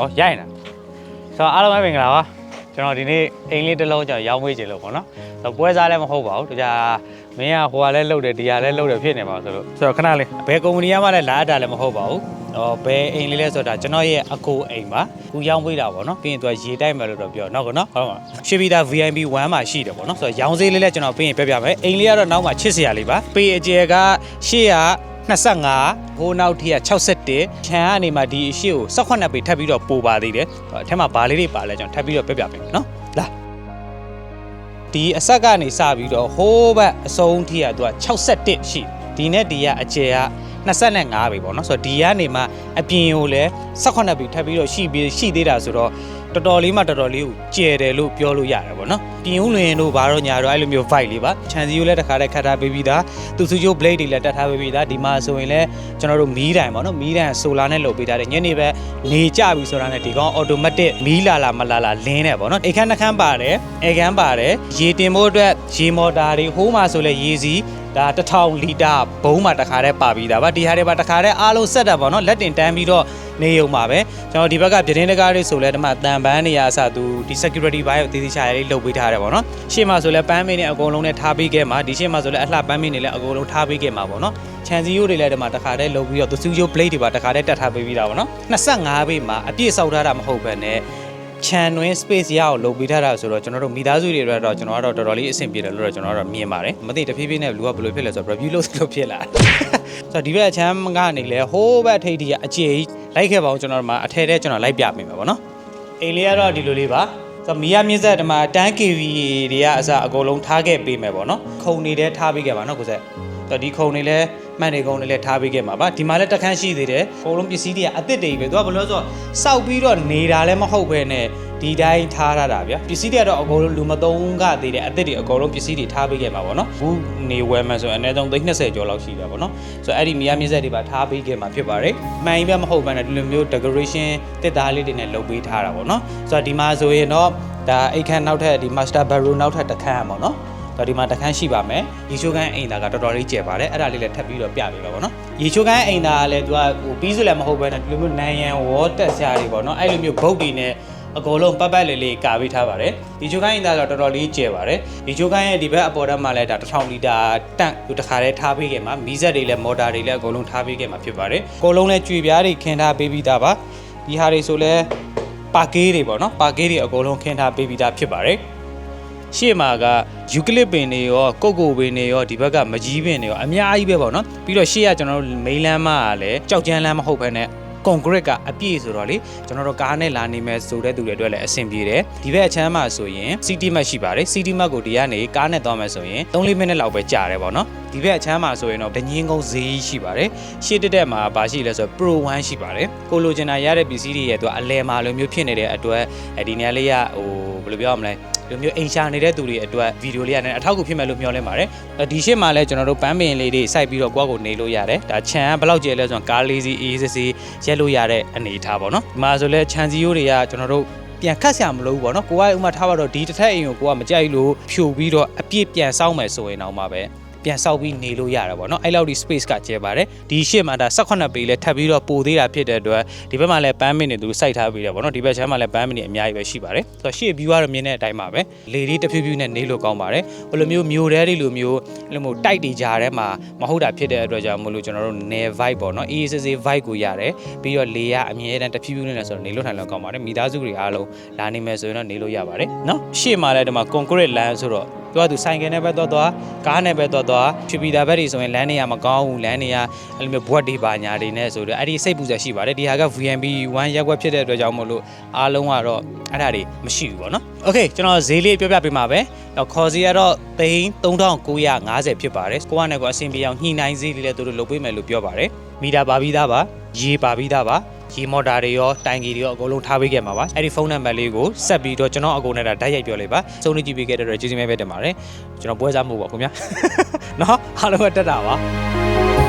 ဩရိုက်နေဆိုတော့အားလုံးပဲမင်္ဂလာပါကျွန်တော်ဒီနေ့အိမ်လေးတစ်လုံးကျွန်တော်ရောင်းဝေးခြင်းလို့ပေါ့နော်ဆိုတော့ပွဲစားလည်းမဟုတ်ပါဘူးတခြားမင်းကဟိုကလည်းလှုပ်တယ်ဒီကလည်းလှုပ်တယ်ဖြစ်နေပါဆိုလို့ဆိုတော့ခဏလေးဘယ်ကုမ္ပဏီကမှလည်းလာအပ်တာလည်းမဟုတ်ပါဘူးဟောဘယ်အိမ်လေးလဲဆိုတာကျွန်တော်ရဲ့အကိုအိမ်ပါကူရောင်းဝေးတာပေါ့နော်ပြီးရင်သူကရေတိုက်မယ်လို့တော့ပြောတော့ကောနော်ဟုတ်ပါရှေ့ပြီးသား VIP 1မှာရှိတယ်ပေါ့နော်ဆိုတော့ရောင်းဈေးလေးလည်းကျွန်တော်ပြီးရင်ပြပြမယ်အိမ်လေးကတော့နောက်မှချစ်စရာလေးပါပေအကျယ်ကရှေ့က 25ဟိုနောက်ထိက61ခြံကနေမှဒီအရှိကို18ပေထပ်ပြီးတော့ပိုပါသေးတယ်အထက်မှာဘာလေးတွေပါလဲကျွန်တော်ထပ်ပြီးတော့ပြပြပေးမယ်နော်လာဒီအဆက်ကနေစပြီးတော့ဟိုးဘက်အစုံထိကသူက61ရှိဒီနဲ့ဒီကအကျယ်က 25ပေပေါ့နော်ဆိုတော့ဒီကနေမှအပြင်ကိုလည်း18ပေထပ်ပြီးတော့ရှိပြီးရှိသေးတာဆိုတော့တော်တော်လေးမှတော်တော်လေးကိုကျယ်တယ်လို့ပြောလို့ရတယ်ပေါ့နော်ပြင်ဦးလွင်တို့ဘာတော့ညာတော့အဲ့လိုမျိုး vibe လေးပါခြံစည်းကိုလည်းတစ်ခါတည်းခတ်ထားပေးပြီးသားသူစုချိုး blade တွေလည်းတက်ထားပေးပြီးသားဒီမှာဆိုရင်လည်းကျွန်တော်တို့မီးတိုင်ပေါ့နော်မီးတိုင်ဆိုလာနဲ့လုပ်ပေးထားတယ်ညနေပဲနေကြပြီဆိုတာနဲ့ဒီကောင် automatic မီးလာလာမလာလာလင်းတယ်ပေါ့နော်အိတ်ခမ်းနှခမ်းပါတယ်အိတ်ခမ်းပါတယ်ရေတင်ဖို့အတွက်ရေမော်တာတွေဟိုးမှာဆိုလဲရေစီး ဒါ1000လီတာဘုံးမှာတခါတည်းပါပြီးသားပါဒီဟာတွေပါတခါတည်းအားလုံးဆက်တာပေါ့နော်လက်တင်တန်းပြီးတော့နေုံပါပဲကျွန်တော်ဒီဘက်ကပြတင်းတကားတွေဆိုလဲဒီမှာတန်ပန်းနေရအစားသူဒီ security ဘိုင်းကိုတည်တည်ချာချာလေးလုပ်ပေးထားတယ်ပေါ့နော်ရှေ့မှာဆိုလဲပန်းမင်းနဲ့အကုန်လုံးနဲ့ထားပေးခဲ့မှာဒီရှေ့မှာဆိုလဲအလှပန်းမင်းနဲ့လည်းအကုန်လုံးထားပေးခဲ့မှာပေါ့နော်ခြံစည်းရိုးတွေလည်းဒီမှာတခါတည်းလုပ်ပြီးတော့သူစူးရိုး blade တွေပါတခါတည်းတက်ထားပေးပြီးတာပေါ့နော်25ပေမှာအပြည့်ဆောက်ထားတာမဟုတ်ဘဲနဲ့ ခြံတွင်း space ရအောင်လုပ်ပေးထားတာဆိုတော့ကျွန်တော်တို့မိသားစုတွေအတွက်တော့ကျွန်တော်ကတော့တော်တော်လေးအဆင်ပြေတယ်လို့တော့ကျွန်တော်ကတော့မြင်ပါတယ်မသိတဖြည်းဖြည်းနဲ့လူကဘယ်လိုဖြစ်လဲဆိုတော့ review လုပ်လို့ဖြစ်လာတယ်ဆိုတော့ဒီဘက်အချမ်းကနေလဲဟိုးဘက်ထိပ်ထိပ်အကျေကြီးလိုက်ခဲ့ပါအောင်ကျွန်တော်တို့မှာအထက်ထဲကျွန်တော်လိုက်ပြမိမှာပေါ့နော်အိမ်လေးကတော့ဒီလိုလေးပါဆိုတော့မီယာမြင့်ဆက်ဒီမှာတန်း KV တွေကအစအကုန်လုံးထားခဲ့ပေးမယ်ပေါ့နော်ခုံနေတဲ့ထားပေးခဲ့ပါနော်ကိုဆက်ဆိုတော့ဒီခုံနေလဲ မှန်နေကုန်းနေလဲထားပေးခဲ့မှာပါဒီမှာလဲတက်ခန်းရှိသေးတယ်အကုန်လုံးပစ္စည်းတွေကအသစ်တွေပဲသူကဘယ်လိုလဲဆိုတော့စောက်ပြီးတော့နေတာလည်းမဟုတ်ပဲနဲ့ဒီတိုင်းထားရတာဗျာပစ္စည်းတွေကတော့အကုန်လုံးလူမသုံးကသေးတယ်အသစ်တွေအကုန်လုံးပစ္စည်းတွေထားပေးခဲ့မှာပေါ့နော်ဘူးနေဝယ်မှဆိုအနည်းဆုံး320ကျော်လောက်ရှိတာပေါ့နော်ဆိုတော့အဲ့ဒီမီယာမြင့်ဆက်တွေပါထားပေးခဲ့မှာဖြစ်ပါတယ်မှန်ရင်ပဲမဟုတ်ဘဲနဲ့ဒီလိုမျိုး decoration တစ်သားလေးတွေနဲ့လုပ်ပေးထားတာပေါ့နော်ဆိုတော့ဒီမှာဆိုရင်တော့ဒါအိတ်ခမ်းနောက်ထပ်ဒီ master bedroom နောက်ထပ်တစ်ခန်းอ่ะပေါ့နော် တော့ဒီမှာတခန်းရှိပါမယ်ရေချိုးကန်းအိမ်သားကတော်တော်လေးကျယ်ပါတယ်အဲ့ဒါလေးလည်းထပ်ပြီးတော့ပြပေးပါပေါ့နော်ရေချိုးကန်းအိမ်သားကလည်းသူကဟိုပြီးစလည်းမဟုတ်ဘဲနဲ့ဒီလိုမျိုးနန်ရန်ဝေါ်တက်စရာတွေပေါ့နော်အဲ့လိုမျိုးဘုတ်တွေနဲ့အကုန်လုံးပတ်ပတ်လေးလေးကာပေးထားပါတယ်ဒီချိုးကိုင်းအင်သားတော့တော်တော်လေးကျယ်ပါတယ်ဒီချိုးကိုင်းရဲ့ဒီဘက်အပေါ်တက်မှာလည်းဒါ1000လီတာတန့်သူတခါတည်းထားပေးခဲ့မှာမီးစက်တွေလည်းမော်တာတွေလည်းအကုန်လုံးထားပေးခဲ့မှာဖြစ်ပါတယ်အကုန်လုံးလည်းကြွေပြားတွေခင်းထားပေးပြီးသားပါဒီဟာတွေဆိုလည်းပါကေးတွေပေါ့နော်ပါကေးတွေအကုန်လုံးခင်းထားပေးပြီးသားဖြစ်ပါတယ် ရှေ့မှာကယူကလစ်ပင်တွေရောကုတ်ကိုပင်တွေရောဒီဘက်ကမကြီးပင်တွေရောအများကြီးပဲပေါ့နော်ပြီးတော့ရှေ့ကကျွန်တော်တို့မိန်းလမ်းမကလည်းကြောက်ကြမ်းလမ်းမဟုတ်ဘဲနဲ့ကွန်ကရစ်ကအပြည့်ဆိုတော့လေကျွန်တော်တို့ကားနဲ့လာနေမယ်ဆိုတဲ့သူတွေအတွက်လည်းအဆင်ပြေတယ်ဒီဘက်အချမ်းမှာဆိုရင် City Map ရှိပါတယ် City Map ကိုဒီကနေကားနဲ့သွားမယ်ဆိုရင်3-4မိနစ်လောက်ပဲကြာတယ်ပေါ့နော်ဒီဘက်အချမ်းမှာဆိုရင်တော့ဒညင်းကုန်းဈေးရှိပါတယ်ရှေ့တက်တက်မှာဘာရှိလဲဆိုတော့ Pro 1ရှိပါတယ်ကိုလိုချင်တာရတဲ့ပစ္စည်းတွေရဲ့သူကအလဲမှာလိုမျိုးဖြစ်နေတဲ့အတွက်အဲဒီနေရာလေးကဟိုဘယ်လိုပြောရမလဲဒီ လိုမျိုးအိမ်ရှာနေတဲ့သူတွေအတွက်ဗီဒီယိုလေးရတယ်အထောက်အကူဖြစ်မယ်လို့မျှော်လင့်ပါတယ်။ဒီရှေ့မှာလည်းကျွန်တော်တို့ပန်းပင်လေးတွေစိုက်ပြီးတော့ကိုယ့်ကိုနေလို့ရတယ်။ဒါခြံကဘယ်လောက်ကျဲလဲဆိုတော့ကားလေးစီအေးစစ်စီရက်လို့ရတဲ့အနေအထားပေါ့နော်။ဒီမှာဆိုလဲခြံစည်းရိုးတွေကကျွန်တော်တို့ပြန်ခတ်ဆရာမလို့ဘူးပေါ့နော်။ကိုကဥမာထားပါတော့ဒီတစ်ထက်အိမ်ကိုကိုကမကြိုက်လို့ဖြိုပြီးတော့အပြည့်ပြန်စောင်းမယ်ဆိုရင်တော့မှပဲ ပြန်ဆောက်ပြီးနေလို့ရတာပေါ့နော်အဲ့လောက်ဒီ space ကကျဲပါတယ်ဒီရှေ့မှာဒါ18ပေလဲထပ်ပြီးတော့ပိုသေးတာဖြစ်တဲ့အတွက်ဒီဘက်မှာလည်းပန်းမင်းတွေသူစိုက်ထားပြီးတယ်ပေါ့နော်ဒီဘက်ချမ်းမှာလည်းပန်းမင်းတွေအများကြီးပဲရှိပါတယ်ဆိုတော့ရှေ့ view ကတော့မြင်တဲ့အတိုင်းပါပဲလေလေးတစ်ဖြည်းဖြည်းနဲ့နေလို့ကောင်းပါတယ်ဘယ်လိုမျိုးမျိုးတဲတွေလိုမျိုးအဲ့လိုမျိုးတိုက်တွေကြားထဲမှာမဟုတ်တာဖြစ်တဲ့အတွက်ကြောင့်မလို့ကျွန်တော်တို့ ne vibe ပေါ့နော် EACC vibe ကိုရတယ်ပြီးတော့လေကအမြဲတမ်းတစ်ဖြည်းဖြည်းနဲ့ဆိုတော့နေလို့ထိုင်လို့ကောင်းပါတယ်မိသားစုတွေအားလုံးလာနေမယ်ဆိုရင်တော့နေလို့ရပါတယ်နော်ရှေ့မှာလည်းဒီမှာ concrete land ဆိုတော့ သူကသူဆိုင်ကယ်နဲ့ပဲသွားသွားကားနဲ့ပဲသွားသွားဖြူပြည်သားဘက်တွေဆိုရင်လမ်းနေရမကောင်းဘူးလမ်းနေရအဲ့လိုမျိုးဘွက်တွေပါညာတွေနဲ့ဆိုတော့အဲ့ဒီစိတ်ပူစရာရှိပါတယ်ဒီဟာက VMB 1ရက်ွက်ဖြစ်တဲ့အတွက်ကြောင့်မို့လို့အားလုံးကတော့အဲ့ဒါတွေမရှိဘူးပေါ့နော် Okay ကျွန်တော်ဈေးလေးပြောပြပေးမှာပဲခေါ်စီကတော့သိန်း3950ဖြစ်ပါတယ်ကိုကနဲ့ကအဆင်ပြေအောင်ညှိနှိုင်းဈေးလေးလည်းသူတို့လုပ်ပေးမယ်လို့ပြောပါတယ်မီတာပါပြီးသားပါရေပါပြီးသားပါ ရေမော်တာတွေရောတိုင်ကီတွေရောအကုန်လုံးထားပေးခဲ့မှာပါအဲ့ဒီဖုန်းနံပါတ်လေးကိုဆက်ပြီးတော့ကျွန်တော်အကုန်နဲ့ဒါဓာတ်ရိုက်ပြောလိုက်ပါစုံနေကြည့်ပေးခဲ့တဲ့အတွက်ကျေးဇူးများပဲတင်ပါတယ်ကျွန်တော်ပွဲစားမှုပါခင်ဗျာနော်အားလုံးပဲတက်တာပါ